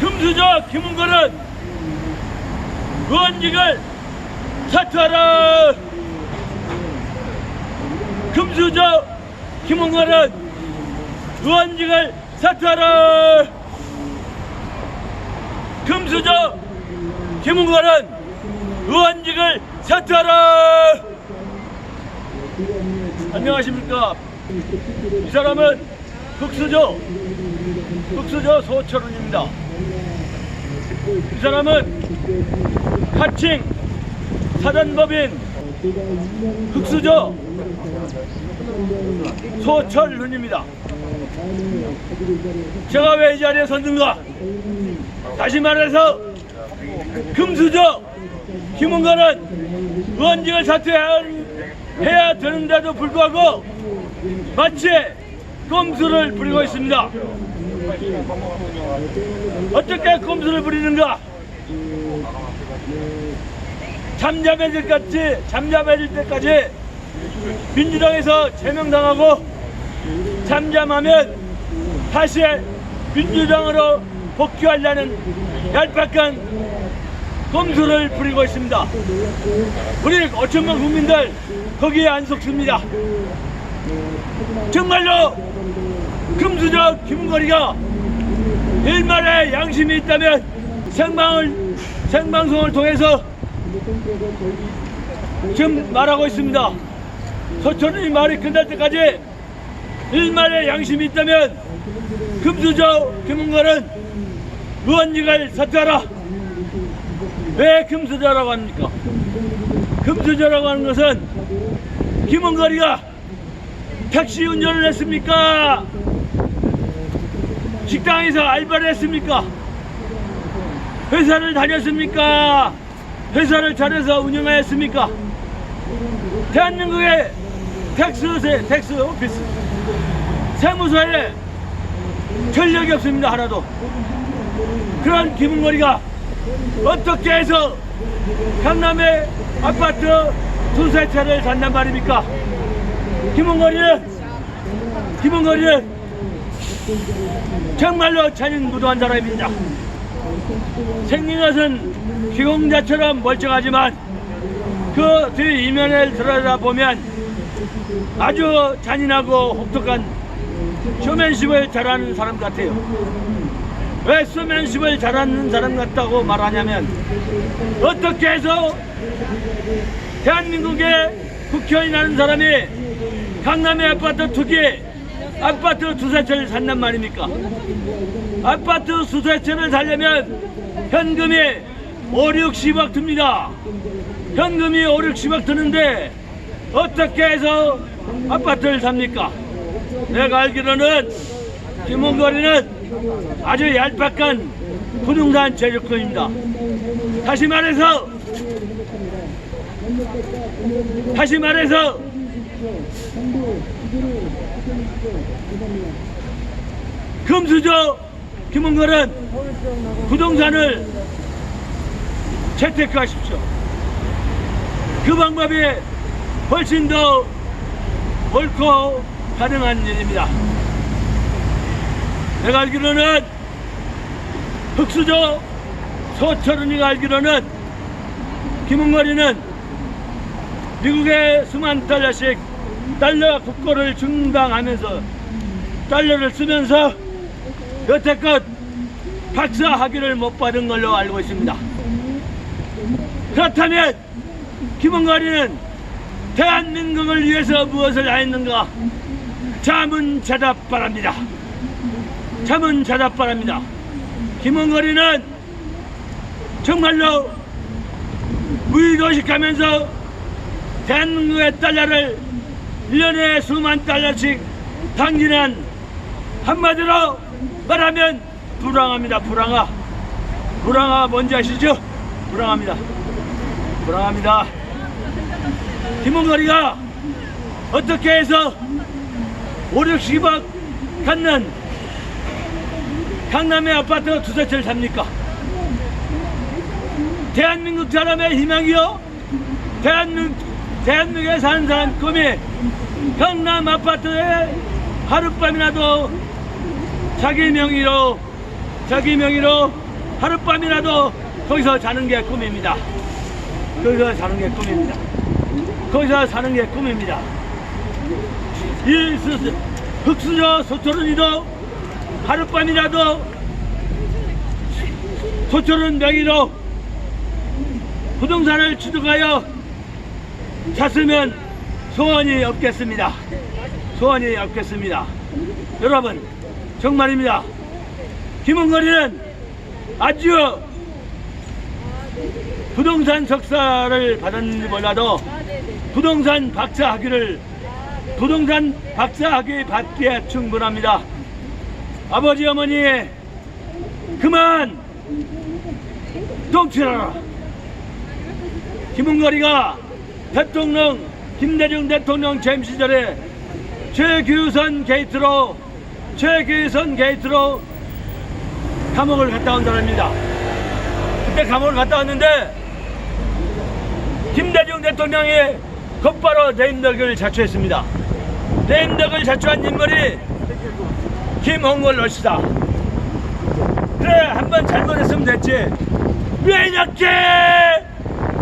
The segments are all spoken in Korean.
금수저 김은걸은 의원직을 사퇴하라. 금수저 김은걸은 의원직을 사퇴하라. 금수저 김은걸은 의원직을 사퇴하라. 안녕하십니까. 이 사람은 흑수저, 흑수저 소철훈입니다. 이 사람은 하칭 사단법인 흑수저 소철훈입니다. 제가 왜 이 자리에 섰는가? 다시 말해서 금수저 김은관은 의원직을 사퇴해야 되는데도 불구하고 마치 꼼수를 부리고 있습니다. 어떻게 꼼수를 부리는가? 잠잠해질 때까지 잠잠해질 때까지 민주당에서 제명당하고 잠잠하면 다시 민주당으로 복귀하려는 얄팍한 꼼수를 부리고 있습니다. 우리 5천만 국민들 거기에 안 속습니다. 정말로 금수저 김은거리가 일말의 양심이 있다면 생방을 생방송을 통해서 지금 말하고 있습니다. 소천이 말이 끝날 때까지 일말의 양심이 있다면 금수저 김은걸은 의원직을 사퇴하라. 왜 금수저라고 합니까? 금수저라고 하는 것은 김은걸이가 택시 운전을 했습니까? 식당에서 알바를 했습니까? 회사를 다녔습니까? 회사를 차려서 운영하였습니까? 대한민국의 텍스세, 텍스 오피스 세무서에 전력이 없습니다 하나도 그런 김은거리가 어떻게 해서 강남의 아파트 두세 채를 산단 말입니까? 김은거리는 김은거리는 정말로 잔인무도한 사람입니다. 생긴 것은 기공자처럼 멀쩡하지만 그뒤 이면을 들여다보면 아주 잔인하고 혹독한 쇼맨십을 잘하는 사람 같아요. 왜 쇼맨십을 잘하는 사람 같다고 말하냐면 어떻게 해서 대한민국의 국회의원이라는 사람이 강남의 아파트 투기 아파트 두세 채를 산단 말입니까? 아파트 두세 채를 살려면 현금이 5, 60억 듭니다. 현금이 5, 60억 드는데 어떻게 해서 아파트를 삽니까? 내가 알기로는 김원거리는 아주 얄팍한 부동산 제조권입니다. 다시 말해서 다시 말해서 금수저 김은걸은 부동산을 재테크하십시오. 그 방법이 훨씬 더 옳고 가능한 일입니다. 내가 알기로는 흑수저 서철은이가 알기로는 김은걸이는 미국의 수만 달러씩 달러 국고를 충당하면서 달러를 쓰면서 여태껏 박사 학위를 못 받은 걸로 알고 있습니다. 그렇다면 김은걸이는 대한민국을 위해서 무엇을 하였는가? 자문 대답 바랍니다. 자문 대답 바랍니다. 김은걸이는 정말로 무의도식하면서 대한민국의 달러를 1년에 수만 달러씩 당진한 한마디로 말하면 불황합니다. 불황아. 불황아 뭔지 아시죠? 불황합니다. 불황합니다. 김은거리가 어떻게 해서 5, 60억 갖는 강남의 아파트 두세 채를 삽니까? 대한민국 사람의 희망이요? 대한민국, 사는 사람 꿈이 강남 아파트에 하룻밤이라도 자기 명의로 자기 명의로 하룻밤이라도 거기서 자는 게 꿈입니다. 거기서 사는 게 꿈입니다. 거기서 사는 게 꿈입니다. 이 스- 흑수저 소철은이도 하룻밤이라도 소철은 명의로 부동산을 취득하여 잤으면 소원이 없겠습니다. 소원이 없겠습니다. 여러분 정말입니다. 김은거리는 아주 부동산 석사를 받았는지 몰라도 부동산 박사 학위를 부동산 박사 학위 받기에 충분합니다. 아버지 어머니 그만 똥치라라. 김은거리가 대통령 김대중 대통령 재임 시절에 최규선 게이트로 최규선 게이트로 감옥을 갔다 온 사람입니다. 그때 감옥을 갔다 왔는데 김대중 대통령이 곧바로 레임덕을 자초했습니다. 레임덕을 자초한 인물이 김홍걸 러시다. 그래 한번 잘못했으면 됐지. 왜 이렇게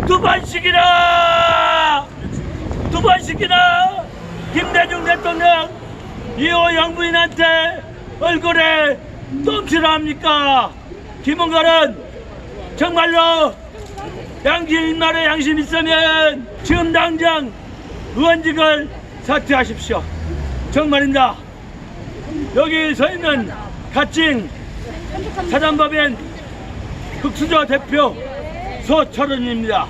두 번씩이나 두 번씩이나 김대중 대통령 이호 영부인한테 얼굴에 똥칠을 합니까? 김은걸은 정말로 양심 말에 양심 있으면 지금 당장 의원직을 사퇴하십시오. 정말입니다. 여기 서 있는 가칭 사단법인 흑수저 대표 소철은입니다.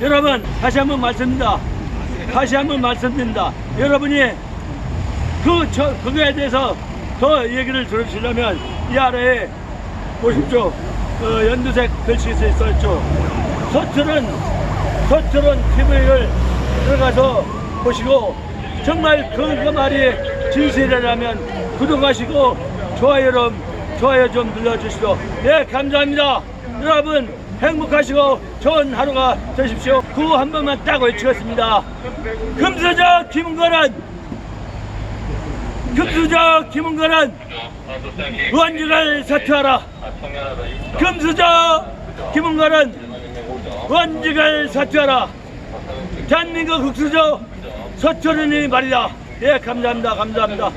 여러분 다시 한번 말씀드립니다. 다시 한번 말씀드립니다. 여러분이 그 저, 그거에 대해서 더 얘기를 들으시려면 이 아래에 보십시오. 어, 연두색 글씨가 써있죠. 서철은 서철은 TV를 들어가서 보시고 정말 그, 그 말이 진실이라면 구독하시고 좋아요 좀 좋아요 좀 눌러주시고 네 감사합니다. 여러분 행복하시고 좋은 하루가 되십시오. 구호 한 번만 딱 외치겠습니다. 금수저 김은거는 금수저 김은거는 의원직을 사퇴하라. 금수저 김은거는 의원직을 사퇴하라. 대한민국 흑수저 서철은이 말이다. 예, 감사합니다. 감사합니다.